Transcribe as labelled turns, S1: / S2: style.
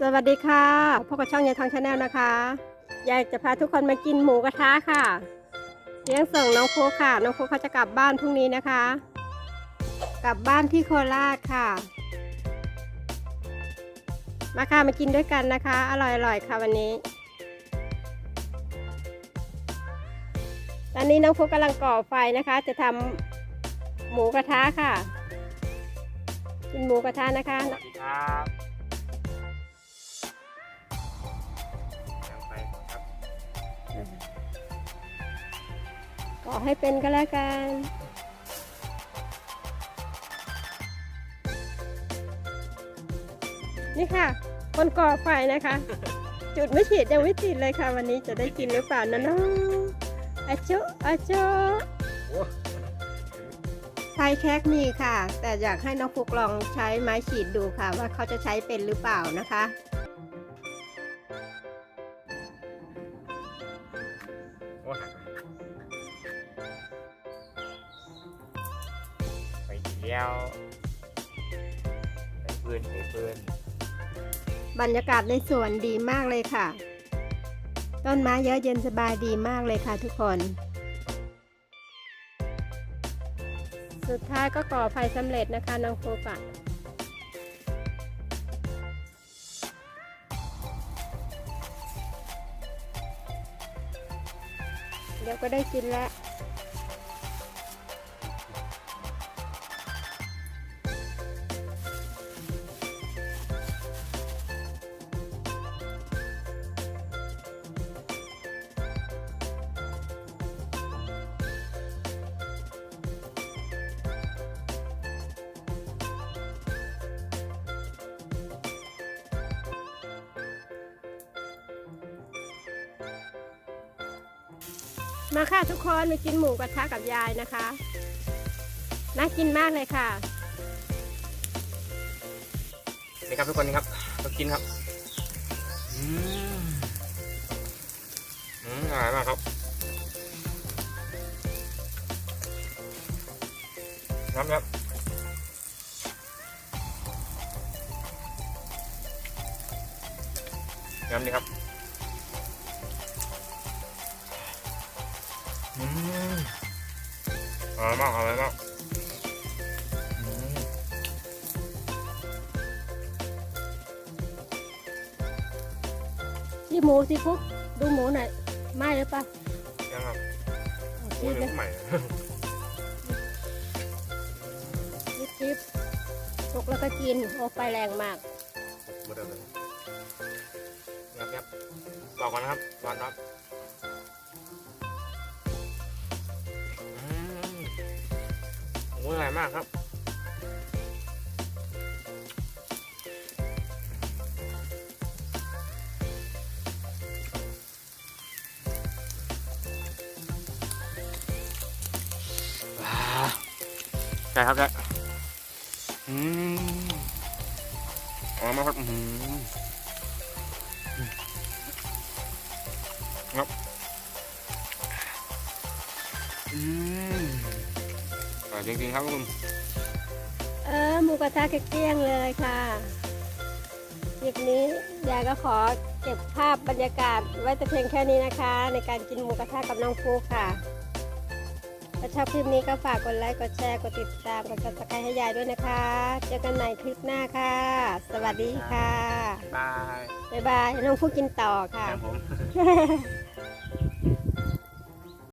S1: สวัสดีค่ะพบกับช่องยายทองชาแนลนะคะ ยากจะพาทุกคนมากินหมูกระทะค่ะ เลี้ยงส่งน้องโฟค่ะ น้องโฟเขาจะกลับบ้านพรุ่งนี้นะคะ กลับบ้านที่โคราชค่ะ มาค่ะมากินด้วยกันนะคะ อร่อยๆค่ะวันนี้ ตอนนี้น้องโฟกกำลังก่อไฟนะคะ จะทำหมูกระทะค่ะ กินหมูกระทะนะคะ
S2: สวัสดีครับ
S1: ก่อให้เป็นก็แล้วกันนี่ค่ะคนก่อไฟนะคะ จุดไม่ฉีดยังไม่ติดเลยค่ะ วันนี้จะได้กินหรือเปล่านะน้องอาโจอาโจ
S2: โอ้
S1: ไฟแคกมีค่ะ แต่อยากให้น้องฟุกลองใช้ไม้ฉีดดูค่ะ ว่าเขาจะใช้เป็นหรือเปล่านะคะ
S2: โหไเที่ยวไปปืนไปปืน
S1: บรรยากาศในสวนดีมากเลยค่ะ ต้นไม้เยอะเย็นสบายดีมากเลยค่ะทุกคน สุดท้ายก็ก่อไฟสำเร็จนะคะน้องโฟกะเดี๋ยวก็ได้กินแล้ว มาค่ะทุกคนมากินหมูกระทะกับยายนะคะ น่ากินมากเลยค่ะ
S2: นี่ครับทุกคนนี่ครับมากินครับอืมอืมอร่อยมากครับน้ำครับน้ำนี่ครับ อืมอร่อยมากอร่อยมากอืม
S1: ที่หมูสิฟุกดูหมูหน่อยไหม่หรือเปล่า
S2: ยังครับ
S1: เอา
S2: โอ้
S1: ชี
S2: ย
S1: สเลย
S2: ใหม่
S1: ชิปชิปสุกแล้วก็กินโอ้ไฟแรงมาก
S2: หมดเลยยับยับบอกก่อนนะครับก่อนครับ อร่อยมากครับว้าวใช่ครับใช่อืมอร่อยมากครับอืมครับอืม ร่อยจริงๆครับคุณ
S1: เออหมูกระทะเกลี้ยงเลยค่ะคลิปนี้ยายก็ขอเก็บภาพบรรยากาศไว้แต่เพียงแค่นี้นะคะ ในการกินหมูกระทะกับน้องฟูค่ะถ้าชอบคลิปนี้ก็ฝากกดไลค์กดแชร์กดติดตามกดซับสไครต์ให้ยายด้วยนะคะ เจอกันใหม่คลิปหน้าค่ะ สวัสดีค่ะ
S2: บาย
S1: บ๊ายบายน้องฟูกินต่อค่ะ
S2: ครับผม